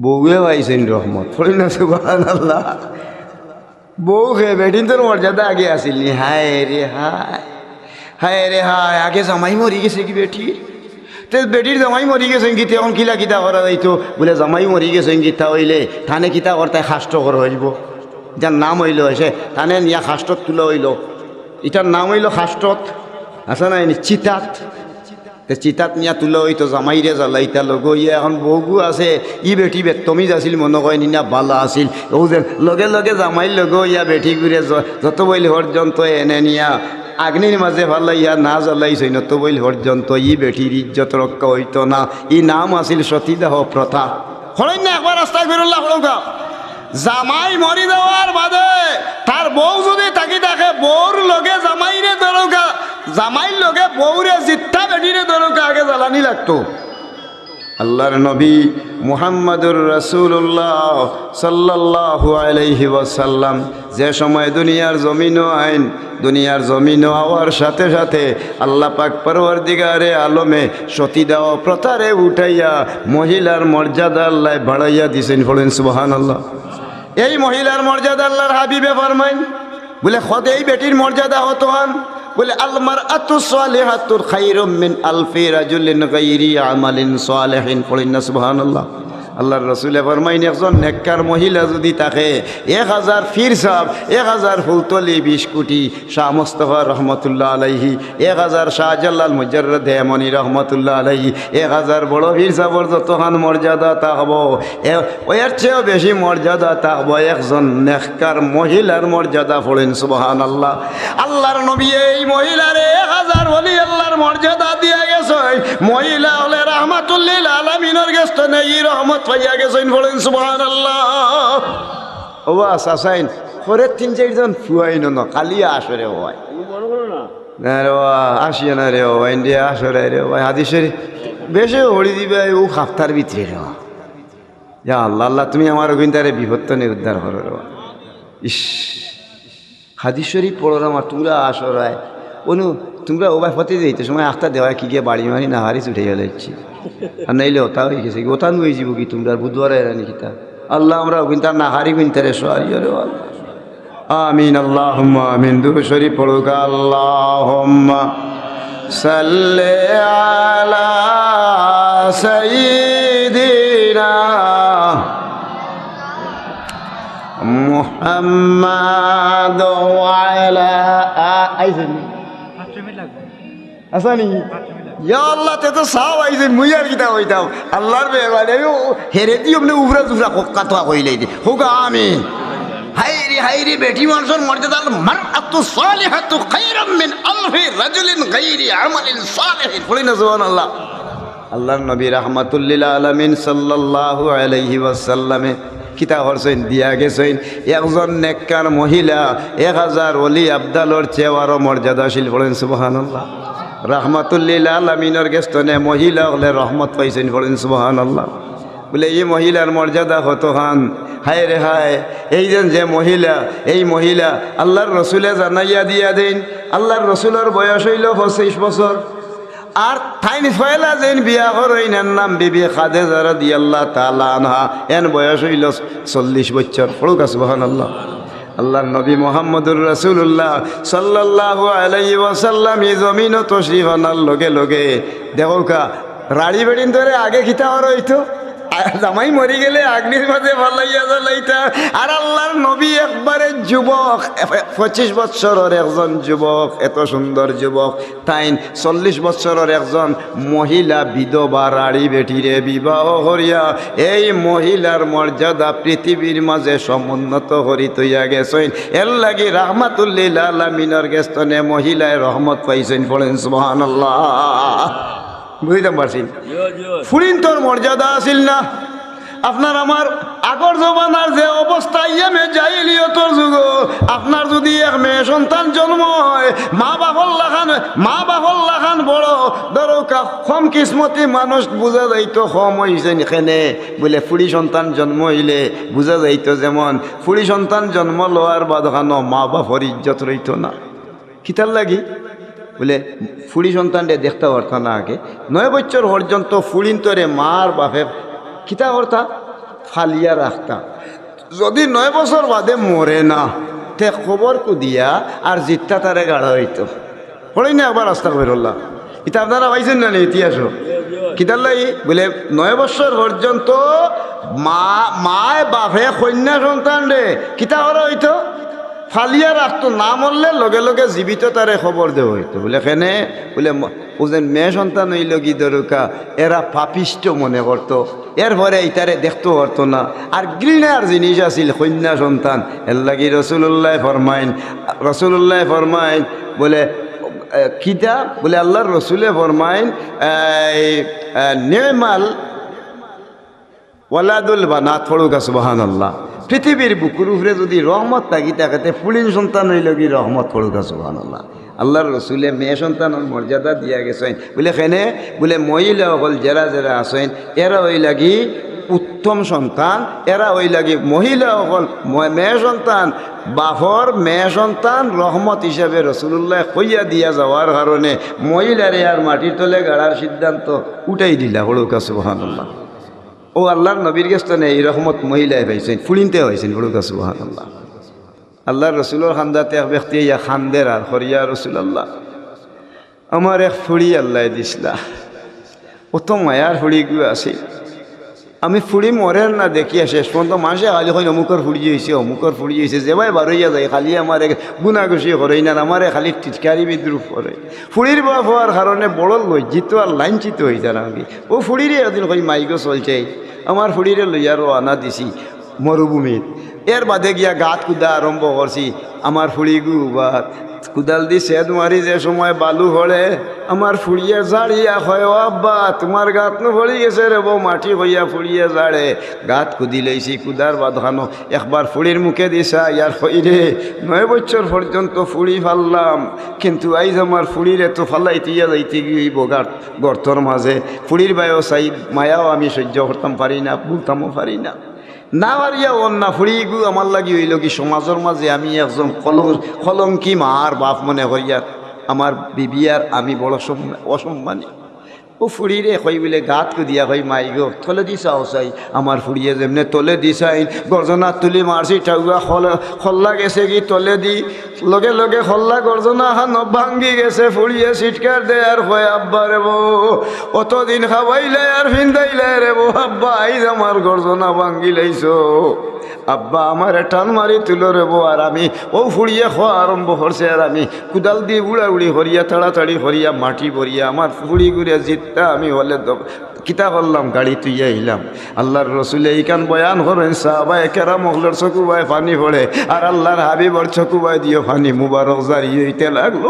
বউয়ে পাইছেন রহমত। ফলি না সুবাহান আল্লাহ বউ হে, বেটিন তোর মর্যাদা আগে আসিল। নি হায় রে, হায়। হায় রে, হায়। আগে জামাই মরি গেছে কি বেটি? তে বেটির জামাই মরি গেছে গীতে এখন কিলা কিতা করা যাইতো? বলে, জামাই মরি গেছে গীতা হইলে থানে কিতা করতে খাষ্ট কর হইব? যার নাম হইল এসে থানে নিয়া খাষ্টত তুলে হইল। এটার নাম হইল খাষ্টত। আছে না এনে চিতাত। চিতাত নিয়া তুলে হইতো জামাইরে জ্বালাইতা লগ ইয়ে এখন বউগু আছে, ই বেটি বেতমিজ আছিল, মনে কয় নিনা বালা আছিল। ও যে, লগে লগে জামাই লগ ইয়া বেটি ঘুরে যত বইল পর্যন্ত এনে নিয়া। আগ্নির মাঝে ভালো ইয়া না জ্বালাইছে নত বইল পর্যন্ত ই বেটির ইজ্জত রক্ষা হইতো না। ই নাম আছিল সতীদাহ প্রথা হলেন না একবার রাস্তায় বেরোল্লা হলগা জামাই মরি দেওয়ার বাদে তার বউ যদি তাকি দেখে বউর লগে জামাইরে দরকা জামাইর লগে বউরে জিত্তা বেটিরে দরকা আগে জ্বালানি লাগতো। আল্লাহর নবী মুহাম্মদুর রাসূলুল্লাহ সাল্লাল্লাহু আলাইহি ওয়াসাল্লাম যে সময় দুনিয়ার জমিন আইন, দুনিয়ার জমিন হওয়ার সাথে সাথে আল্লাহ পাক পরওয়ারদিগারে আলমে সতী দেওয়া প্রথারে উঠাইয়া মহিলার মর্যাদা আল্লাহ বাড়াইয়া দিছেন বলেন, সুবহানাল্লাহ। এই মহিলার মর্যাদা আল্লাহর হাবিবে ফরমাইন। বলে, খদ, এই বেটির মর্যাদা হতো হন বলে আলমার আতু সালেহাতুর খাইরুম মিন আলফি রাজুলিন গাইরি আমালিন সালেহিন। পড়েন সুবহানাল্লাহ। আল্লাহর রসুলে ফরমাইন একজন নেককার মহিলা যদি থাকে, এক হাজার ফির সাহ এক হাজার ফুলতলি বিশ কোটি শাহ মুস্তফা রহমতুল্লাহ আলাইহি, এক হাজার শাহজালাল মুজর্রদ হেমনি রহমতুল্লাহ আলাইহি, এক হাজার বড় ফির সাহর যতখান মর্যাদা হব এর চেয়েও বেশি মর্যাদা হব একজন নেককার মহিলার মর্যাদা পড়েন সুবহান আল্লাহ আল্লাহর নবী এই মহিলারে এক হাজার বলি আল্লাহর মর্যাদা দিয়ে গেছে মহিলা হলে রহমাতুল্লিল আলমিনের গেস্ত নেই রহমত পাইয়া গেছেন বলেন সুবহান আল্লাহ ও আসাইন পরে তিন চারজন ফুয়াইন ন কালি আসরে হয় না রে আসিও না রে বাবা ইন্ডিয়া আসরে রে ভাই, হাদিসের বেশি হরি দিবে ও হাফতার ভিতরে রে। যা আল্লাহ আল্লাহ, তুমি আমার অভিন্দারে বিপত্ত নিয়ে উদ্ধার করো রে। ইস হাদিসরি পড়ো না, আমার তোমরা আসরায় অনু তোমরা ও ভাই ফতে যাইতে, সময় আখতা দেওয়া কি গিয়ে বাড়ি মারি না হারিস, উঠে গেলে আর নাইলে ওটা হয়ে গেছে ওটা নুয়ে যাব কি তোমরা বুধবারে এরানি কিতা আল্লাহ আমরা কিন্তু না হারি কিনতে রে সোয়ারি রে আল্লাহ। আমিন আল্লাহ আমিন দু শরীফ পড়ুক আল্লাহ সাল্লে আলা সাইয়্যিদিনা মুহাম্মাদ ওয়ালা আইছেন আসানি? ইয়া আল্লাহ তে তো সাও আইছেন মুই আর কিতা হইতাম আল্লাহর মেহরবানি আমি হেরে দি আপনি উফরা জুফরা কাতোয়া কইলাই দি। হোক আমিন। হাইরি হাইরি বেটি মানুষের মর্যাদা মার আতু সালিহাতু খায়রাম মিন আলফি রাজুলিন গায়রি আমালিন সালিহিন পড়ি না সুবহানাল্লাহ। আল্লাহর নবী রাহমাতুল্লিল আলামিন সাল্লাল্লাহু আলাইহি ওয়াসাল্লামে কিতা করছেন দিয়া গেছেন। একজন নেককার মহিলা, এক হাজার অলি আবদালর চেয়েও আরও মর্যাদাশীল বলেন, সুবহানাল্লাহ। রাহমাতুল্লিল আলামিনের গেস্তনে মহিলা হলে রহমত পাইছেন বলেন, সুবহানাল্লাহ। বলে, এই মহিলার মর্যাদা কত হান হায় রে হায়, এই যেন যে মহিলা, এই মহিলা আল্লাহর রসুলে জানাইয়া দিয়া দিন, আল্লাহর রসুলের বয়স হইল পঁচিশ বছর। আর থাইন ফয়লা যেন বিয়া করইন এর নাম বিবি খাদে যারা দি আল্লাহ তালা আনহা। এন বয়স হইল চল্লিশ বছর। পড়ুক বহন আল্লাহ আল্লাহ নবী মোহাম্মদুর রাসুল্লাহ সাল্লাহ আলাই ওয়াসাল্লাম ই জমিন তশরিফ আনার লগে লগে। দেখোকা রাড়ি বেড়িন ধরে আগে খিতা হইতো। জামাই মরি গেলে আগ্নির মাঝে ভালাইয়া আর আল্লাহর নবী একবারে যুবক। পঁচিশ বৎসরের একজন যুবক, এত সুন্দর যুবক। তাই চল্লিশ বৎসরের একজন মহিলা বিধবা রাড়ি বেটিরে বিবাহ করিয়া এই মহিলার মর্যাদা পৃথিবীর মাঝে সমুন্নত করি তৈয়া গেছেন। এর লাগি রাহমাতুল্লিল আলমিনের গেস্তনে মহিলায় রহমত পাইছেন পড়েন সুবহান বুঝতে পারছি। ফুরিন তোর মর্যাদা আসিল না। আপনার আমার আগর জমানার যে অবস্থা, ইয়েমে জাইলিয়তর যুগ। আপনার যদি এক মেয়ে সন্তান জন্ম হয়, মা বাপর লাখান, মা বাপর লাখান বড়। ধরো কম কিসমতি মানুষ বুঝা যাইতো কম হয়েছে এখানে। বলে ফুড়ি সন্তান জন্ম হইলে বুঝা যাইতো যেমন, ফুড়ি সন্তান জন্ম লওয়ার বাদ খানো মা বাপর ইজ্জত রইত না। কিতার লাগি? বলে ফুড়ি সন্তানরে দেখতে পারত না আগে। নয় বছর পর্যন্ত ফুড়িন তরে মার বাপে কিতা করতা? ফালিয়া রাখতা। যদি নয় বছর বাদে মরে না, তে খবর কুদিয়া আর জিতটা তারে গাড়া হইতো। পড়েই না একবার রাস্তা বেরোল্লা এটা আপনারা পাইছেন না ইতিহাস কিতাল্লাই বলে নয় বছর পর্যন্ত মা, মায় বাপে কন্যা সন্তান রে কিতা করা হইতো? ফালিয়া রাখতো না মরলে লগে লগে জীবিত তারে খবর দেওয়া হইতো বলে কেনে? বলে ম- ও যে মেয়ে সন্তান হইল কি দরকা এরা পাপিষ্ট মনে করতো এরপরে ইতারে দেখতে পারতো না। আর ঘৃণার জিনিস আছিল কন্যা সন্তান এর লাগি রসুল্লাহ ফরমাইন রসুল্লাহ ফরমাইন বলে কিতা? বলে আল্লাহর রসুলে ফরমাইন নেমাল ওয়ালাদুল বানাত ফড়ুকা সুবাহান আল্লাহ পৃথিবীর বুকুর উপরে যদি রহমত থাকি, তাকাতে ফুলিন সন্তান হইল কি রহমত ফড়ুকা সুবাহান আল্লাহ আল্লাহর রসুলে মেয়ে সন্তানের মর্যাদা দিয়া গেছেন। বলে, কেনে? বলে, মহিলা হল যারা যারা আছেন, এরা ওই লাগি উত্তম সন্তান, এরা ওই লাগি মহিলা হল মেয়ে সন্তান বাফর মেয়ে সন্তান রহমত হিসাবে রসুল্লাহ কইয়া দিয়া যাওয়ার কারণে মহিলারে আর মাটির তলে গাড়ার সিদ্ধান্ত উঠাই দিলা হড়ুকা সুবাহান আল্লাহ ও আল্লাহর নবীর গেস্তানে এই রহমত মহিলায় পাইছেন ফুলিনতে হয়েছেন বড়ুকা সুবাহান আল্লাহ আল্লাহর রসুলোর খান্দাতে এক ব্যক্তি ইয়া খান্দের আর হরিয়া রসুল আল্লাহ আমার এক ফুড়ি আল্লাহ দিসলা। অত মায়ার ফুড়ি গু আছে। আমি ফুড়ি মরের না দেখিয়া শেষ পর্যন্ত মানুষে খালি হয় অমুকর ফুড়ি হয়েছে অমুকর ফুড়ি হয়েছে যেবাই বারইয়া যায়, খালি আমার গুণাগুষি করে না আমারে খালি টিটকারি বিদ্রুপ করে ফুড়ির বাপ হওয়ার কারণে বড় লজ্জিত আর লাঞ্ছিত হয়ে যান আমি ও ফুড়িরে একদিন কই মাইগো চলছে। আমার ফুড়িরে লইয়া আনা দিছি মরুভূমিত এর বাদে গিয়া গাত কুদা আরম্ভ করছি আমার ফুড়ি গু বা কুদাল দি সেদ মারি যে সময় বালু হলে, আমার ফুড়িয়ে জাড়িয়া হয়, ও আব্বা, তোমার গাত নো ভরি গেছে রে বউ মাটি হইয়া ফুড়িয়ে জাড়ে গাত কুদি লইছি কুদার বাঁধানো একবার ফুড়ির মুখে দিছা ইয়ার হই রে নয় বছর পর্যন্ত ফুড়ি ফাললাম। কিন্তু আইজ আমার ফুড়িরে তো ফালাইতিয়া যাইতে গিয়েইব গাত গর্তর মাঝে ফুড়ির বায়ও চাই, মায়াও আমি সহ্য করতাম, পারি না বলতামও পারি না। না মারিয়া অন্যা ফুড়ি গু, আমার লাগি হইল কি সমাজের মাঝে আমি একজন কলং কলঙ্কি মার বাপ মনে হইয়া আমার বিবিয়ার আমি বড় সম্মা- অসম্মানী। ও ফুড়িরে কই বলে গাত দিয়া কই মাই গো তলে দিছা চাই আমার ফুড়িয়ে যেমনে তলে দিছাই। গর্জনা তুলি মারছি টাউয়া খল খল্লা গেছে কি তলে দি। লগে লগে খল্লা গর্জনা হান ভাঙ্গি গেছে, ফুড়িয়ে সিটকার দে আর কয় আব্বা রে বউ। অতদিন খাবাইলে আর ফিন্দাইলে রে বউ, আব্বা, আইজ আমার গর্জনা ভাঙ্গি লাইছো। আব্বা আমার টান মারি তুলো রে বউ, আর আমি ও ফুড়িয়ে খাওয়া আরম্ভ করছে, আর আমি কুদাল দিয়ে উড়া উড়ি হরিয়া, তাড়াতাড়ি হরিয়া, মাটি ভরিয়া, আমার ফুড়ি ঘুরিয়া জিতটা আমি হলে কিতা করলাম গাড়ি তুইয়া আহিলাম আল্লাহর রসুলে এইখান বয়ান করেন, সাহাবায় কেরা মহলের চকুবায় পানি পড়ে, আর আল্লাহর হাবিবর চকুবায় দিয়ে পানি, মুবারক জারি হইতে লাগল।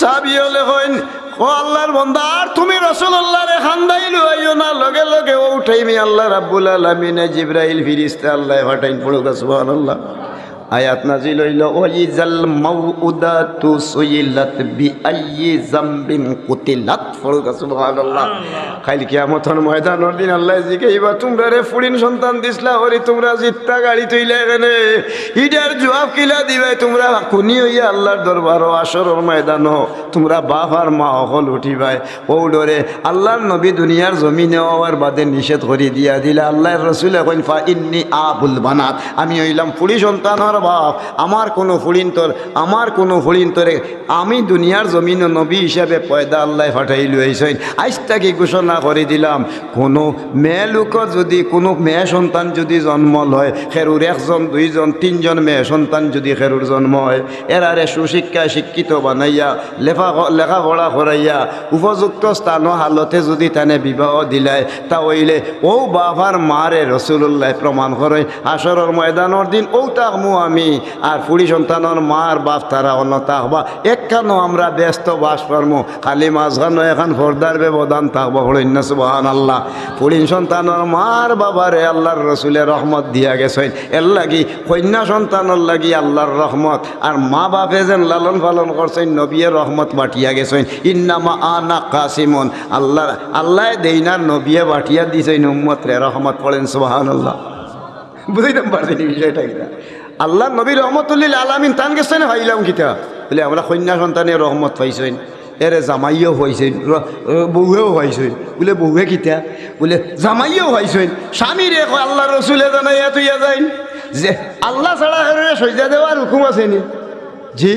সাবি হলে হইন ও আল্লাহর বন্দা, আর তুমি রসুল্লাহরে খান্দাইলু আইও না, লগে উঠাইমি আল্লাহ রাব্বুল আলমিনে জিব্রাইল ফিরিস্তা আল্লাহ ফাটাইন পড়ুক, সুবহানাল্লাহ। আয়াত নাজিল হইল, ওয়াইজাল মাউউদাতু সুইলাত বিআইয়ি জামবিন কুতিলাত পড়ুক, সুবহানাল্লাহ। খাইল ময়দানের দিন আল্লাহ জিগাইবা তোমরা রে ফুড়িন সন্তান দিছলা হরি তোমরা জিত্তা গাড়ি এখানে। ইটার জবাব কিলা দিবে? তোমরা হইয়া আল্লাহর দরবার আসরের ময়দান তোমরা বাপ আর মা উঠিবাই। ও ডরে আল্লাহর নবী দুনিয়ার জমিনে হওয়ার বাদে নিষেধ করে দিয়া দিলে। আল্লাহর রসুল এখন, ফা ইন্নি আবুল বানাত। আমি হইলাম ফুড়ি সন্তানের বাপ। আমার কোনো ফুড়িন তোর, আমার কোনো ফুড়িন তোরে। আমি দুনিয়ার জমিনে নবী হিসাবে পয়দা আল্লাহ ফাটাই লইছেন আজ তাকে ঘোষণা করে দিলাম। কোনো মেয়ে লোক যদি, কোনো মেয়ে সন্তান যদি জন্ম লয় খেরুর একজন, দুইজন, তিনজন মেয়ে সন্তান যদি খেরুর জন্ম হয় এরারে সুশিক্ষায় শিক্ষিত বানাইয়া, লেখা লেখাপড়া করাইয়া উপযুক্ত স্থান হালতে যদি তানে বিবাহ দিলায় তা হইলে ও বাবার মারে রসুল্লাহ প্রমাণ করে আসরের ময়দানের দিন ও তাকমু আমি আর ফুড়ি সন্তানের মার বাপ তারা অন্য তাকবা একখানো আমরা ব্যস্ত বাস পারমু খালি মাঝখানো এখন ফর্দার ব্যবধান থাকব হরিণ্য সুবাহান আল্লাহ ফুড়ি সন্তানের মার বাবারে আল্লাহর রসুলের রহমত দিয়া গেছেন। এর লাগি কন্যা সন্তানের লাগি আল্লাহর রহমত। আর মা বাপে যেন লালন পালন করছেন নবীর রহমত বাটিয়া গেছেন। ইন্নামা আনা কাসিমন। আল্লাহ আল্লাহ দেইনার নবিয়ে বাটিয়া দিছেন উম্মত রে রহমত পড়েন সুবাহান আল্লাহ বুঝাইতাম পারছেন এই বিষয়টা কিনা? আল্লাহ নবী রহমতুল্লিল আলামিন তান গেছেন ভাইলাম কিতা? বলে আমরা কন্যা সন্তানের রহমত পাইছেন। এরে জামাইও হয়েছেন বউয়েও হয়েছেন বলে বউয়ে কিতা বলে, জামাইও হয়েছেন স্বামী রে আল্লাহ রসুলে জানাইয়া তুইয়া যাই যে, আল্লাহ ছাড়া সজা দেওয়ার হুকুম আছে নি? জি।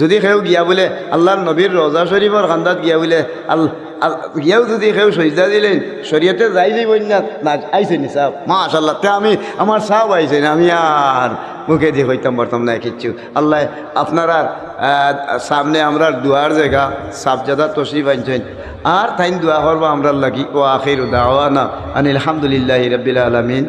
যদি সেও গিয়া বলে আল্লাহর নবীর রজা শরীফর খান্দাত গিয়া বলে, আল আল- গিয়াও যদি কেউ সজদা দিলেন শরীয়তে যাই যাই না না, আইছে নি সাহ মাশাল্লাহ তে আমি, আমার সাহ আইসেন আমি আর মুখে দিয়ে হইতাম পারতাম না কিচ্ছু। আল্লাহ, আপনারা সামনে আমরা দুয়ার জায়গা, সাবজাদা তশরিফ আনছেন। আর তাইন দোয়া করব আমরা লাগি, ও আখির দাওয়ানা, আনিল আলহামদুলিল্লাহ রবিল আলমিন।